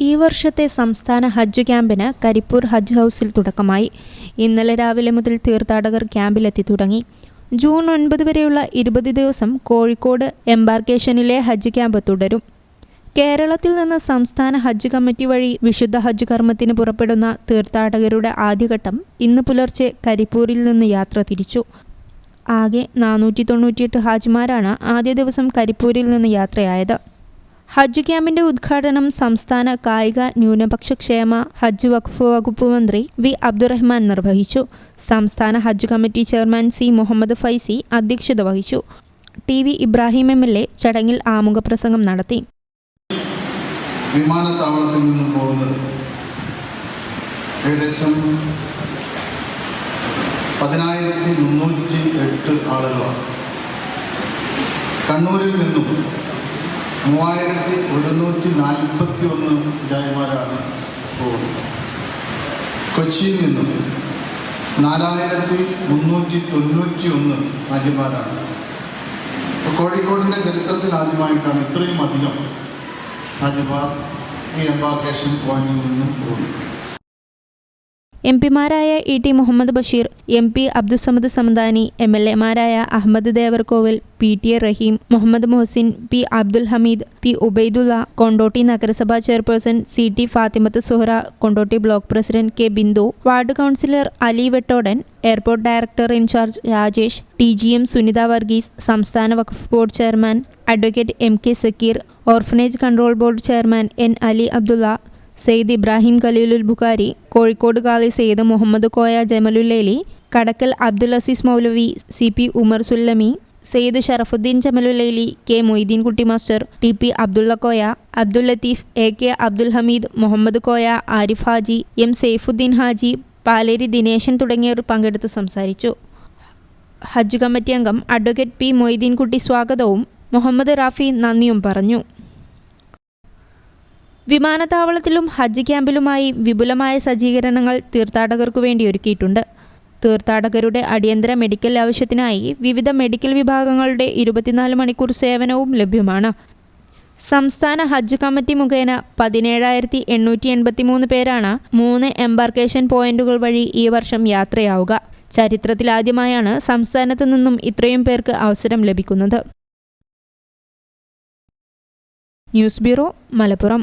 ഈ വർഷത്തെ സംസ്ഥാന ഹജ്ജ് ക്യാമ്പിന് കരിപ്പൂർ ഹജ്ജ് ഹൗസിൽ തുടക്കമായി. ഇന്നലെ രാവിലെ മുതൽ തീർത്ഥാടകർ ക്യാമ്പിലെത്തി തുടങ്ങി. ജൂൺ ഒൻപത് വരെയുള്ള ഇരുപത് ദിവസം കോഴിക്കോട് എംബാർക്കേഷനിലെ ഹജ്ജ് ക്യാമ്പ് തുടരും. കേരളത്തിൽ നിന്ന് സംസ്ഥാന ഹജ്ജ് കമ്മിറ്റി വഴി വിശുദ്ധ ഹജ്ജ് കർമ്മത്തിന് പുറപ്പെടുന്ന തീർത്ഥാടകരുടെ ആദ്യഘട്ടം ഇന്ന് പുലർച്ചെ കരിപ്പൂരിൽ നിന്ന് യാത്ര തിരിച്ചു. ആകെ നാനൂറ്റി തൊണ്ണൂറ്റിയെട്ട് ഹാജിമാരാണ് ആദ്യ ദിവസം കരിപ്പൂരിൽ നിന്ന് യാത്രയായത്. ഹജ്ജ് ക്യാമ്പിന്റെ ഉദ്ഘാടനം സംസ്ഥാന കായിക ന്യൂനപക്ഷ ക്ഷേമ ഹജ്ജ് വഖഫ് വകുപ്പ് മന്ത്രി വി അബ്ദുറഹ്മാൻ നിർവഹിച്ചു. സംസ്ഥാന Hajj committee chairman C Muhammad Faizi അധ്യക്ഷത വഹിച്ചു. T V Ibrahim M L A ചടങ്ങിൽ ആമുഖ പ്രസംഗം നടത്തി. വിമാനത്താവളത്തിൽ നിന്നും പോകുന്നത് ഏകദേശം പതിനായിരത്തി മുന്നൂറ്റി എട്ട് ആളുകളാണ്. കണ്ണൂരിൽ നിന്നും മൂവായിരത്തി ഒരുന്നൂറ്റി നാൽപ്പത്തി ഒന്ന് ഇതായിമാരാണ് പോകുന്നത് കൊച്ചിയിൽ നിന്നും നാലായിരത്തി മുന്നൂറ്റി തൊണ്ണൂറ്റി ഒന്ന് ഇപ്പോൾ കോഴിക്കോടിന്റെ ചരിത്രത്തിൽ ആദ്യമായിട്ടാണ് ഇത്രയും അധികം ഹാജിമാർ ഈ എംബാർക്കേഷൻ പോയിന്റിൽ നിന്നും പോകുന്നത്. M പിമാരായ E T Muhammad Basheer M P Abdussamad Samadani M L എമാരായ Ahammad Devarkovil P T A Rahim Muhammad Muhsin P Abdul Hameed P Ubaidulla Kondotty നഗരസഭാ chairperson C T Fathimath Suhara Kondotty block president K Bindu ward councillor Ali Vettodan airport director in charge Rajesh T G M Sunitha Varghese സംസ്ഥാന Waqf board chairman advocate M K Zakir orphanage control board chairman N Ali Abdulla Sayed Ibrahim Khaleelul Bukhari Kozhikode Qazi Sayed Muhammad Koya Jamalullaili Kadakkal Abdul Azeez Maulavi C P Umar Sullami Sayed Sharafuddeen Jamalullaili K Moideen Kutty master T P Abdulla Koya Abdul Latheef A K Abdul Hameed Muhammad Koya Arif Haji M Saifuddeen Haji Paleri Dineshan തുടങ്ങിയവർ പങ്കെടുത്തു സംസാരിച്ചു. ഹജ്ജ് committee അംഗം advocate P Moideenkutty സ്വാഗതവും മുഹമ്മദ് റാഫി നന്ദിയും പറഞ്ഞു. വിമാനത്താവളത്തിലും ഹജ്ജ് ക്യാമ്പിലുമായി വിപുലമായ സജ്ജീകരണങ്ങൾ തീർത്ഥാടകർക്കു വേണ്ടി ഒരുക്കിയിട്ടുണ്ട്. തീർത്ഥാടകരുടെ അടിയന്തര മെഡിക്കൽ ആവശ്യത്തിനായി വിവിധ മെഡിക്കൽ വിഭാഗങ്ങളുടെ ഇരുപത്തിനാല് മണിക്കൂർ സേവനവും ലഭ്യമാണ്. സംസ്ഥാന ഹജ്ജ് കമ്മിറ്റി മുഖേന പതിനേഴായിരത്തി എണ്ണൂറ്റി എൺപത്തി മൂന്ന് പേരാണ് മൂന്ന് എംബാർക്കേഷൻ പോയിന്റുകൾ വഴി ഈ വർഷം യാത്രയാവുക. ചരിത്രത്തിലാദ്യമായാണ് സംസ്ഥാനത്തു നിന്നും ഇത്രയും പേർക്ക് അവസരം ലഭിക്കുന്നത്. News bureau Malappuram.